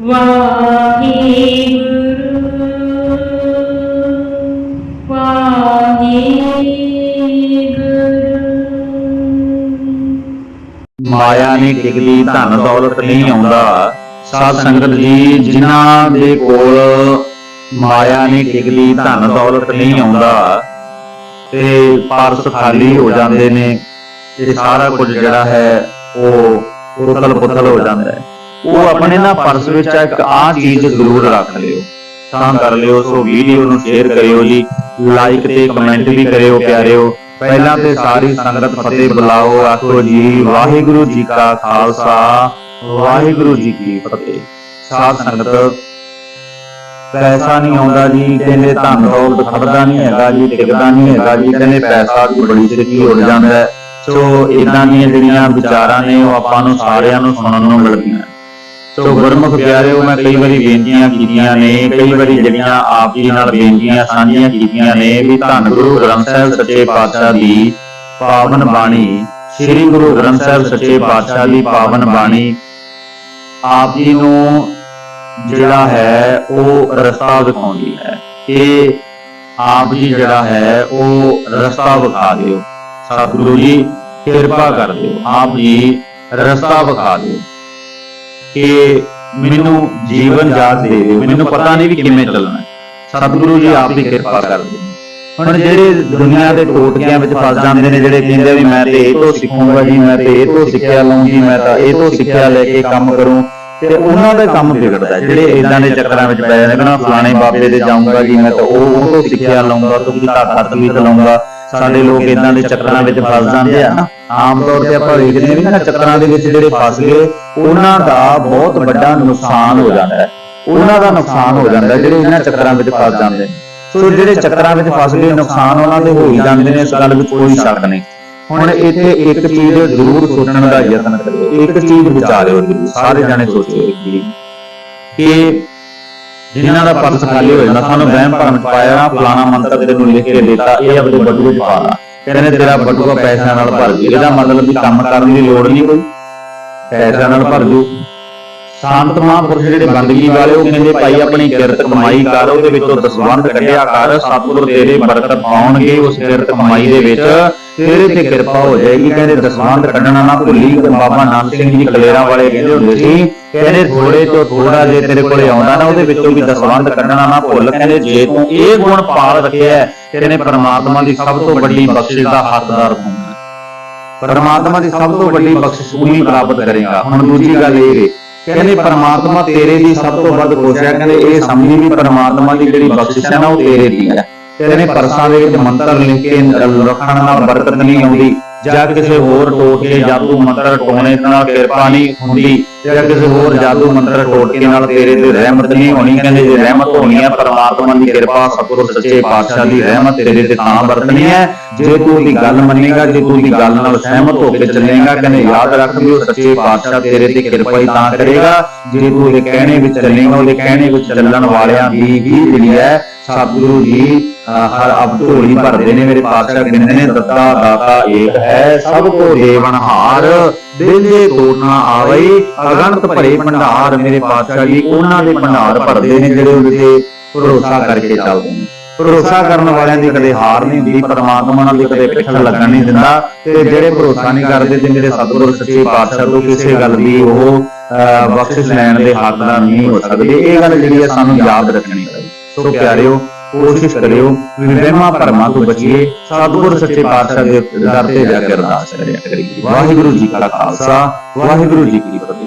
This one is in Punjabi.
ਵਾਹਿਗੁਰੂ ਵਾਹਿਗੁਰੂ ਮਾਇਆ ਨੇ ਟਿਕਦੀ ਧਨ ਦੌਲਤ ਨਹੀਂ ਆਉਂਦਾ। ਸਾਧ ਸੰਗਤ ਜੀ, ਜਿਨ੍ਹਾਂ ਦੇ ਕੋਲ ਮਾਇਆ ਨੇ ਟਿਕਦੀ ਧਨ ਦੌਲਤ ਨਹੀਂ ਆਉਂਦਾ, ਤੇ ਪਰਸ ਖਾਲੀ ਹੋ ਜਾਂਦੇ ਨੇ, ਤੇ ਸਾਰਾ ਕੁਝ ਜਿਹੜਾ ਹੈ, ਉਹ ਉਤਲ ਪੁਤਲ ਹੋ ਜਾਂਦਾ ਹੈ। ਉਹ ਆਪਣੇ ਨਾ ਪਰਸ ਵਿੱਚ ਇੱਕ ਆਹ ਚੀਜ਼ ਜ਼ਰੂਰ ਰੱਖ ਲਿਓ। ਤਾਂ ਕਰ ਲਿਓ, ਸੋ ਵੀਡੀਓ ਨੂੰ ਸ਼ੇਅਰ ਕਰਿਓ ਜੀ ਲਾਈਕ ਤੇ ਕਮੈਂਟ ਵੀ ਕਰਿਓ ਪਿਆਰਿਓ। ਪਹਿਲਾਂ ਤੇ ਸਾਰੀ ਸੰਗਤ ਫਤਿਹ ਬੁਲਾਓ, ਆਖੋ ਜੀ, ਵਾਹਿਗੁਰੂ ਜੀ ਕਾ ਖਾਲਸਾ, ਵਾਹਿਗੁਰੂ ਜੀ ਕੀ ਫਤਿਹ। ਸਾਧ ਸੰਗਤ, ਪੈਸਾ ਨਹੀਂ ਆਉਂਦਾ ਜੀ, ਕਹਿੰਦੇ ਧਨ ਦੌਲਤ ਖੜਦਾ ਨਹੀਂ ਹੈਗਾ ਜੀ, ਟਿਕਦਾ ਨਹੀਂ ਹੈਗਾ ਜੀ, ਕਹਿੰਦੇ ਪੈਸਾ ਵੀ ਬੜੀ ਛੇਤੀ ਉੱਡ ਜਾਂਦਾ ਸੋ ਇਦਾਂ ਦੀਆਂ ਜਿਹੜੀਆਂ ਵਿਚਾਰਾਂ ਨੇ, ਉਹ ਆਪਾਂ ਨੂੰ ਸਾਰਿਆਂ ਨੂੰ ਸੁਣਨ ਨੂੰ ਮਿਲਦੀਆਂ। ਸੋ ਗੁਰਮੁਖ ਪਿਆਰਿਓ, ਮੈਂ ਕਈ ਵਾਰੀ ਬੇਨਤੀਆਂ ਕੀਤੀਆਂ ਨੇ, ਕਈ ਵਾਰੀ ਜਿਹੜੀਆਂ ਆਪ ਜੀ ਨਾਲ ਬੇਨਤੀਆਂ ਸਾਂਝੀਆਂ ਕੀਤੀਆਂ ਨੇ, ਵੀ ਧੰਨ ਗੁਰੂ ਗ੍ਰੰਥ ਸਾਹਿਬ ਸੱਚੇ ਪਾਤਸ਼ਾਹ ਦੀ ਪਾਵਨ ਬਾਣੀ, ਸ੍ਰੀ ਗੁਰੂ ਗ੍ਰੰਥ ਸਾਹਿਬ ਸੱਚੇ ਪਾਤਸ਼ਾਹ ਦੀ ਪਾਵਨ ਬਾਣੀ, ਆਪ ਜੀ ਨੂੰ ਜਿਹੜਾ ਹੈ, ਉਹ ਰਸਤਾ ਦਿਖਾਉਂਦੀ ਹੈ। ਕਿ ਆਪ ਜੀ ਜਿਹੜਾ ਹੈ, ਉਹ ਰਸਤਾ ਵਿਖਾ ਦਿਓ। ਸਤਿਗੁਰੂ ਜੀ, ਕਿਰਪਾ ਕਰ ਦਿਓ। ਆਪ ਜੀ, ਰਸਤਾ ਵਿਖਾ ਦਿਓ। ਕਿ ਮੈਨੂੰ ਜੀਵਨ ਜਾਤ ਦੇ ਦਿਓ। ਮੈਨੂੰ ਪਤਾ ਨਹੀਂ ਵੀ ਕਿਵੇਂ ਚੱਲਣਾ ਸਤਿਗੁਰੂ ਜੀ ਆਪ ਹੀ ਕਿਰਪਾ ਕਰਦੇ ਹੁਣ ਜਿਹੜੇ ਦੁਨੀਆ ਦੇ ਟੋਟਕਿਆਂ ਵਿੱਚ ਫਸ ਜਾਂਦੇ ਨੇ, ਜਿਹੜੇ ਕਹਿੰਦੇ ਵੀ ਮੈਂ ਤੇ ਇਹ ਤੋਂ ਸਿੱਖੂੰਗਾ ਜੀ, ਮੈਂ ਤੇ ਇਹ ਤੋਂ ਸਿੱਖਿਆ ਲਵਾਂਗੀ ਮੈਂ ਤਾਂ ਇਹ ਤੋਂ ਸਿੱਖਿਆ ਲੈ ਕੇ ਕੰਮ ਕਰੂੰ। ਤੇ ਉਹਨਾਂ ਦਾ ਕੰਮ ਵਿਗੜਦਾ ਜਿਹੜੇ ਇਦਾਂ ਦੇ ਚੱਕਰਾਂ ਵਿੱਚ ਪੈ ਜਾਂਦੇ ਨਾ ਫਲਾਣੇ ਬਾਬੇ ਦੇ ਜਾਊਂਗਾ ਜੀ, ਮੈਂ ਤਾਂ ਉਹ ਉਹ ਤੋਂ ਸਿੱਖਿਆ ਲਵਾਂਗਾ ਤੋਂ ਕੀ ਤਾਕਤ ਲਾਉਂਗਾ ਸਾਡੇ ਲੋਕ ਇਦਾਂ ਦੇ ਚੱਕਰਾਂ ਵਿੱਚ ਫਸ ਜਾਂਦੇ ਆ ਨਾ। ਆਮ ਤੌਰ ਤੇ ਆਪਾਂ ਵੇਖਦੇ ਵੀ ਨਾ ਚੱਕਰਾਂ ਦੇ ਵਿੱਚ ਜਿਹੜੇ ਫਸ ਗਏ ਉਹਨਾਂ ਦਾ ਬਹੁਤ ਵੱਡਾ ਨੁਕਸਾਨ ਹੋ ਜਾਂਦਾ ਹੈ। ਉਹਨਾਂ ਦਾ ਨੁਕਸਾਨ ਹੋ ਜਾਂਦਾ ਜਿਹੜੇ ਇਹਨਾਂ ਚੱਕਰਾਂ ਵਿੱਚ ਫਸ ਜਾਂਦੇ ਸੋ ਜਿਹੜੇ ਚੱਕਰਾਂ ਵਿੱਚ ਫਸ ਗਏ ਨੁਕਸਾਨ ਉਹਨਾਂ ਦੇ ਹੋ ਹੀ ਜਾਂਦੇ ਨੇ ਇਸ ਗੱਲ ਵਿੱਚ ਕੋਈ ਸ਼ੱਕ ਨਹੀਂ। ਹੁਣ ਇੱਥੇ ਇੱਕ ਚੀਜ਼ ਜ਼ਰੂਰ ਸੋਚਣ ਦਾ ਯਤਨ ਕਰਿਓ। ਇੱਕ ਚੀਜ਼ ਵਿਚਾਰਿਓ ਸਾਰੇ ਜਾਣੇ ਸੋਚਿਓ ਕਿ ਜਿਨ੍ਹਾਂ ਦਾ ਪਰਸ ਖਾਲੀ ਹੋ ਜਾਂਦਾ, ਸਾਨੂੰ ਵਹਿਮ ਭਰਮ ਪਾਇਆ ਨਾ ਫਲਾਣਾ ਮੰਤਰ ਤੈਨੂੰ ਲਿਖ ਕੇ ਦਿੱਤਾ, ਇਹ ਆਪਣੇ ਬਟੂਏ ਪਾ ਲਾ। ਕਹਿੰਦੇ ਤੇਰਾ ਬਟੂਆ ਪੈਸਿਆਂ ਨਾਲ ਭਰ ਜੂ। ਇਹਦਾ ਮਤਲਬ ਵੀ ਕੰਮ ਕਰਨ ਦੀ ਲੋੜ ਨਹੀਂ ਕੋਈ। ਪੈਸਿਆਂ ਨਾਲ ਭਰ ਜੂ। ਸੰਤ ਮਹਾਂਪੁਰਸ਼ ਜਿਹੜੇ ਬੰਦਗੀ ਵਾਲੇ ਉਹ ਕਹਿੰਦੇ ਭਾਈ ਆਪਣੀ ਕਿਰਤ ਕਮਾਈ ਕਰ ਉਹਦੇ ਵਿੱਚੋਂ ਦਸਵੰਧ ਕੱਢਿਆ ਕਰ ਸਤਿਗੁਰ ਤੇਰੇ ਬਰਕਤ ਪਾਉਣਗੇ ਉਸ ਕਿਰਤ ਕਮਾਈ ਦੇ ਵਿੱਚ ਤੇਰੇ ਤੇ ਕਿਰਪਾ ਹੋ ਜਾਏਗੀ। ਕਹਿੰਦੇ ਦਸਵੰਧ ਕੱਢਣਾ ਨਾ ਭੁੱਲੀ ਬਾਬਾ ਨਾਨਕ ਸਿੰਘ ਜੀ ਕਲੇਰਾਂ ਵਾਲੇ ਕਹਿੰਦੇ ਹੁੰਦੇ ਸੀ ਕਹਿੰਦੇ ਥੋੜੇ ਤੋਂ ਥੋੜਾ ਜੇ ਤੇਰੇ ਕੋਲੇ ਆਉਂਦਾ ਨਾ ਉਹਦੇ ਵਿੱਚੋਂ ਵੀ ਦਸਵੰਧ ਕੱਢਣਾ ਨਾ ਭੁੱਲ। ਕਹਿੰਦੇ ਜੇ ਤੂੰ ਇਹ ਗੁਣ ਪਾਲ ਰੱਖਿਆ ਹੈ, ਕਹਿੰਦੇ ਪਰਮਾਤਮਾ ਦੀ ਸਭ ਤੋਂ ਵੱਡੀ ਬਖਸ਼ਿਸ਼ ਦਾ ਹੱਕਦਾਰ ਹੋਣਾ ਪਰਮਾਤਮਾ ਦੀ ਸਭ ਤੋਂ ਵੱਡੀ ਬਖਸ਼ਿਸ਼ ਤੂੰ ਪ੍ਰਾਪਤ ਕਰੇਗਾ। ਹੁਣ ਦੂਜੀ ਗੱਲ ਇਹ ਹੈ ਕਹਿੰਦੇ ਪਰਮਾਤਮਾ ਤੇਰੇ ਦੀ ਸਭ ਤੋਂ ਵੱਧ ਖੁਸ਼ ਹੈ। ਕਹਿੰਦੇ ਇਹ ਸਮਝੀ ਵੀ ਪਰਮਾਤਮਾ ਦੀ ਜਿਹੜੀ ਬਖਸ਼ਿਸ਼ ਹੈ ਨਾ ਉਹ ਤੇਰੇ ਦੀ ਹੈ। ਕਹਿੰਦੇ ਪਰਸਾਂ ਦੇ ਵਿੱਚ ਮੰਤਰ ਲਿਖ ਕੇ ਰੱਖਣ ਨਾਲ ਬਰਕਤ ਨਹੀਂ ਆਉਂਦੀ। ਜਾਂ ਕਿਸੇ ਹੋਰ ਟੋਟਕੇ ਜਾਦੂ ਮੰਤਰ ਟੋਣੇ ਨਾਲ ਕਿਰਪਾ ਨਹੀਂ ਹੁੰਦੀ ਜਾਂ ਕਿਸੇ ਹੋਰ ਜਾਦੂ ਮੰਤਰ ਟੋਟਕੇ ਨਾਲ ਤੇਰੇ ਤੇ ਰਹਿਮਤ ਨਹੀਂ ਹੋਣੀ, ਕਹਿੰਦੇ ਜੇ ਰਹਿਮਤ ਹੋਣੀ ਹੈ, ਪਰਮਾਤਮਾ ਦੀ ਕਿਰਪਾ ਸਤਿਗੁਰ ਸੱਚੇ ਪਾਤਸ਼ਾਹ ਦੀ ਰਹਿਮਤ ਤੇਰੇ ਤੇ ਤਾਂ ਵਰਤਣੀ ਹੈ। ਜੇ ਤੂੰ ਦੀ ਗੱਲ ਮੰਨੇਗਾ, ਜੇ ਤੂੰ ਦੀ ਗੱਲ ਨਾਲ ਸਹਿਮਤ ਹੋ ਕੇ ਚੱਲੇਗਾ, ਕਹਿੰਦੇ ਯਾਦ ਰੱਖ ਵੀ ਸੱਚੇ ਪਾਤਸ਼ਾਹ ਤੇਰੇ ਤੇ ਕਿਰਪਾ ਹੀ ਤਾਂ ਕਰੇਗਾ। ਜੇ ਤੂੰ ਉਹਦੇ ਕਹਿਣੇ ਵਿੱਚ ਚੱਲੇਗਾ, ਉਹਦੇ ਕਹਿਣੇ ਵਿੱਚ ਚੱਲਣ ਵਾਲਿਆਂ ਦੀ ਹੀ ਜਿਹੜੀ ਹੈ, ਸਤਿਗੁਰੂ ਜੀ ਹਰ ਅਬ ਢੋਲੀ ਭਰਦੇ ਨੇ, ਮੇਰੇ ਪਾਤਸ਼ਾਹ ਕਹਿੰਦੇ ਨੇ, ਦੱਤਾ ਦਾਤਾ ਏਕ ਹੈ ਸਭ ਕੋ ਦੇਵਨਹਾਰ। ਦਿਲ ਤੋੜਨਾ ਆਵੇ ਅਗੰਤ ਭਰੇ ਭੰਡਾਰ ਮੇਰੇ ਪਾਤਸ਼ਾਹ ਜੀ ਉਹਨਾਂ ਦੇ ਭੰਡਾਰ ਭਰਦੇ ਨੇ ਜਿਹੜੇ ਉਹਦੇ ਭਰੋਸਾ ਕਰਕੇ ਚੱਲਦੇ ਨੇ। ਭਰੋਸਾ ਕਰਨ ਵਾਲਿਆਂ ਦੀ ਕਦੇ ਹਾਰ ਨਹੀਂ ਹੁੰਦੀ ਪਰਮਾਤਮਾ ਨਾਲ ਦੀ ਕਦੇ ਪਿੱਠ ਲੱਗਣ ਨਹੀਂ ਦਿੰਦਾ ਤੇ ਜਿਹੜੇ ਭਰੋਸਾ ਨਹੀਂ ਕਰਦੇ ਤੇ ਮੇਰੇ ਸਤਿਗੁਰੂ ਸੱਚੇ ਪਾਤਸ਼ਾਹ ਤੋਂ ਕਿਸੇ ਗੱਲ ਦੀ ਉਹ ਅਹ, ਬਖਸ਼ਿਸ਼ ਲੈਣ ਦੇ ਹੱਕਦਾਰ ਨਹੀਂ ਹੋ ਸਕਦੇ। ਇਹ ਗੱਲ ਜਿਹੜੀ ਆ ਸਾਨੂੰ ਯਾਦ ਰੱਖਣੀ ਚਾਹੀਦੀ। ਸੋ ਪਿਆਰਿਓ ਕੋਸ਼ਿਸ਼ ਕਰਿਓ ਵੀ ਵਹਿਮਾਂ ਭਰਮਾਂ ਤੋਂ ਬਚੀਏ, ਸਤਿਗੁਰ ਸੱਚੇ ਪਾਤਸ਼ਾਹ ਦੇ ਦਰ ਤੇ ਜਾ ਕੇ ਅਰਦਾਸ ਕਰਿਆ ਕਰੀਏ ਵਾਹਿਗੁਰੂ ਜੀ ਕਾ ਖਾਲਸਾ, ਵਾਹਿਗੁਰੂ ਜੀ ਕੀ ਫਤਿਹ।